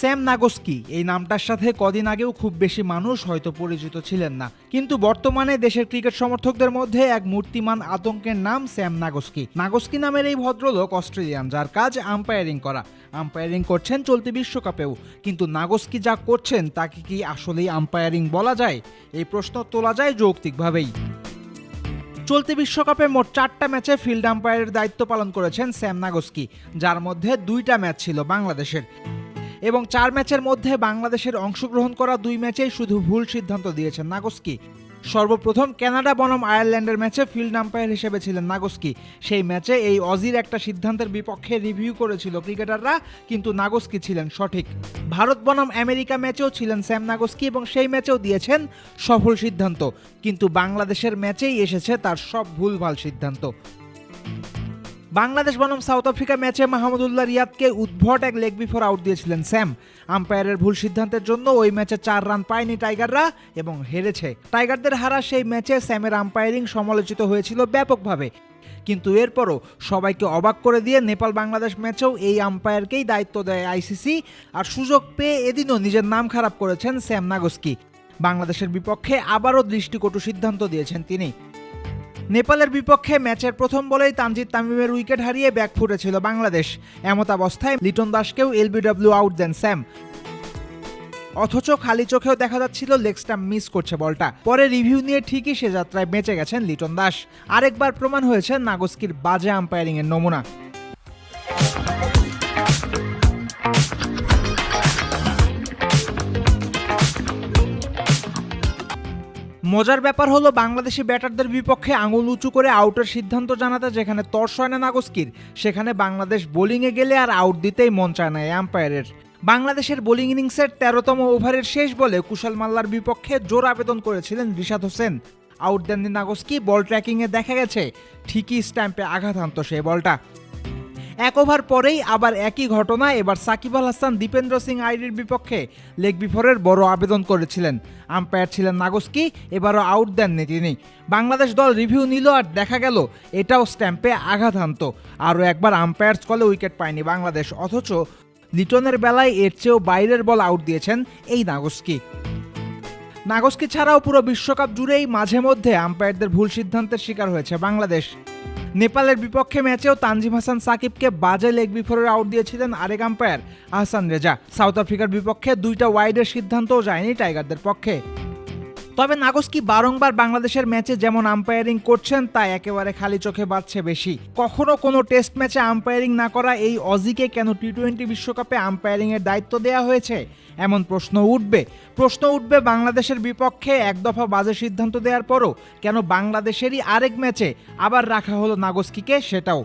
Sam নাগস্কি। এই নামটার সাথে কদিন আগেও খুব বেশি মানুষ হয়তো পরিচিত ছিলেন না। কিন্তু বর্তমানে দেশের ক্রিকেট সমর্থকদের মধ্যে এক মূর্তিমান আতঙ্কের নাম স্যাম নাগস্কি। নাগস্কি নামের এই ভদ্রলোক অস্ট্রেলিয়ান, যার কাজ আম্পায়ারিং করা। আম্পায়ারিং করছেন চলতি বিশ্বকাপেও। কিন্তু নাগস্কি যা করছেন, তাকে কি আসলেই আম্পায়ারিং বলা যায়? এই প্রশ্ন তোলা যায় যৌক্তিকভাবেই। চলতি বিশ্বকাপে মোট চারটা ম্যাচে ফিল্ড আম্পায়ারের দায়িত্ব পালন করেছেন স্যাম নাগস্কি, যার মধ্যে দুইটা ম্যাচ ছিল বাংলাদেশের। এবং চার ম্যাচের মধ্যে বাংলাদেশের অংশগ্রহণ করা দুই ম্যাচেই শুধু ভুল সিদ্ধান্ত দিয়েছেন নাগস্কি। সর্বপ্রথম কানাডা বনাম আয়ারল্যান্ডের ম্যাচে ফিল্ড আম্পায়ার হিসেবে ছিলেন নাগস্কি। সেই ম্যাচে এই অজির একটা সিদ্ধান্তের বিপক্ষে রিভিউ করেছিল ক্রিকেটাররা, কিন্তু নাগস্কি ছিলেন সঠিক। ভারত বনাম আমেরিকা ম্যাচেও ছিলেন স্যাম নাগস্কি এবং সেই ম্যাচেও দিয়েছেন সফল সিদ্ধান্ত, কিন্তু বাংলাদেশের ম্যাচেই এসেছে তার সব ভুলভাল সিদ্ধান্ত। বাংলাদেশ বনাম সাউথ আফ্রিকা ম্যাচে মাহমুদুল্লাহ রিয়াদকে উদ্ভট এক লেগ বিফোর আউট দিয়েছিলেন স্যাম। আম্পায়ারের ভুল সিদ্ধান্তের জন্য ওই ম্যাচে চার রান পায়নি টাইগাররা এবং হেরেছে। টাইগারদের হারা সেই ম্যাচে স্যামের আম্পায়ারিং সমালোচিত হয়েছিল ব্যাপকভাবে। কিন্তু এরপরও সবাইকে অবাক করে দিয়ে নেপাল বাংলাদেশ ম্যাচেও এই আম্পায়ারকেই দায়িত্ব দেয় আইসিসি আর সুযোগ পেয়ে এদিনও নিজের নাম খারাপ করেছেন স্যাম নাগস্কি। বাংলাদেশের বিপক্ষে আবারও দৃষ্টিকটু সিদ্ধান্ত দিয়েছেন তিনি। নেপালের বিপক্ষে ম্যাচের প্রথম বলেই তানজিদ তামিমের উইকেট হারিয়ে ব্যাক ফুটেছিল বাংলাদেশ। এমত অবস্থায় লিটন দাসকেও এলবিডব্লিউ আউট দেন স্যাম। অথচ খালি চোখেও দেখা যাচ্ছিল লেগসটা মিস করছে বলটা। পরে রিভিউ নিয়ে ঠিকই সে যাত্রায় বেঁচে গেছেন লিটন দাস। আরেকবার প্রমাণ হয়েছে নাগস্কির বাজে আম্পায়ারিংয়ের নমুনা। মজার ব্যাপার হলো বাংলাদেশি ব্যাটারদের বিপক্ষে আঙুল উঁচু করে আউটের সিদ্ধান্ত জানাতে যেখানে তর্স হয় না নাগস্কির, সেখানে বাংলাদেশ বোলিংয়ে গেলে আর আউট দিতেই মন চায় না এই আম্পায়ারের। বাংলাদেশের বোলিং ইনিংসের তেরোতম ওভারের শেষ বলে কুশল মাল্লার বিপক্ষে জোর আবেদন করেছিলেন রিশাদ হোসেন। আউট দেননি নাগস্কি, বল ট্র্যাকিংয়ে দেখা গেছে, ঠিকই স্ট্যাম্পে আঘাত হানত সেই বলটা। এক ওভার পরেই আবার একই ঘটনা, এবার সাকিব আল হাসান, দীপেন্দ্র সিং আইরির বিপক্ষে লেগ বিফোরের বড় আবেদন করেছিলেন। আম্পায়ার ছিলেন নাগস্কি, এবারও আউট দেননি তিনি। বাংলাদেশ দল রিভিউ নিল আর দেখা গেল, এটাও স্ট্যাম্পে আঘাত হানত আরও একবার আম্পায়ার্স কলে উইকেট পায়নি বাংলাদেশ, অথচ লিটনের বেলায় এর চেয়েও বাইরের বল আউট দিয়েছেন এই নাগস্কি। নাগস্কি ছাড়াও পুরো বিশ্বকাপ জুড়েই মাঝে মধ্যে আম্পায়ারদের ভুল সিদ্ধান্তের শিকার হয়েছে বাংলাদেশ। নেপালের বিপক্ষে ম্যাচেও তানজিম হাসান সাকিবকে বাজে লেগ বিফোরের আউট দিয়েছিলেন আরেক আম্পায়ার আহসান রেজা। সাউথ আফ্রিকার বিপক্ষে দুইটা ওয়াইডের সিদ্ধান্তও যায়নি টাইগারদের পক্ষে। তবে নাগস্কি বারংবার বাংলাদেশের ম্যাচে যেমন আম্পায়ারিং করছেন, তা একেবারে খালি চোখে বাড়ছে বেশি কখনো কোনো টেস্ট ম্যাচে আম্পায়ারিং না করা এই অজিকে কেন টি টোয়েন্টি বিশ্বকাপে আম্পায়ারিং এর দায়িত্ব দেওয়া হয়েছে? এমন প্রশ্ন উঠবে। প্রশ্ন উঠবে বাংলাদেশের বিপক্ষে এক দফা বাজে সিদ্ধান্ত দেওয়ার পরও কেন বাংলাদেশেরই আরেক ম্যাচে আবার রাখা হলো নাগস্কিকে সেটাও।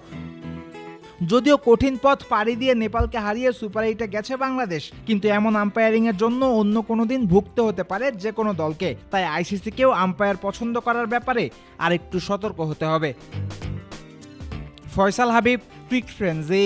যদিও কঠিন পথ পাড়ি দিয়ে নেপালকে হারিয়ে সুপার এইটে গেছে বাংলাদেশ, কিন্তু এমন আম্পায়ারিংয়ের জন্য অন্য কোনো দিন ভুগতে হতে পারে যে কোনো দলকে। তাই আইসিসিকেও আম্পায়ার পছন্দ করার ব্যাপারে আরেকটু সতর্ক হতে হবে। ফয়সাল হাবিব, ক্রিক ফ্রেন্ডজি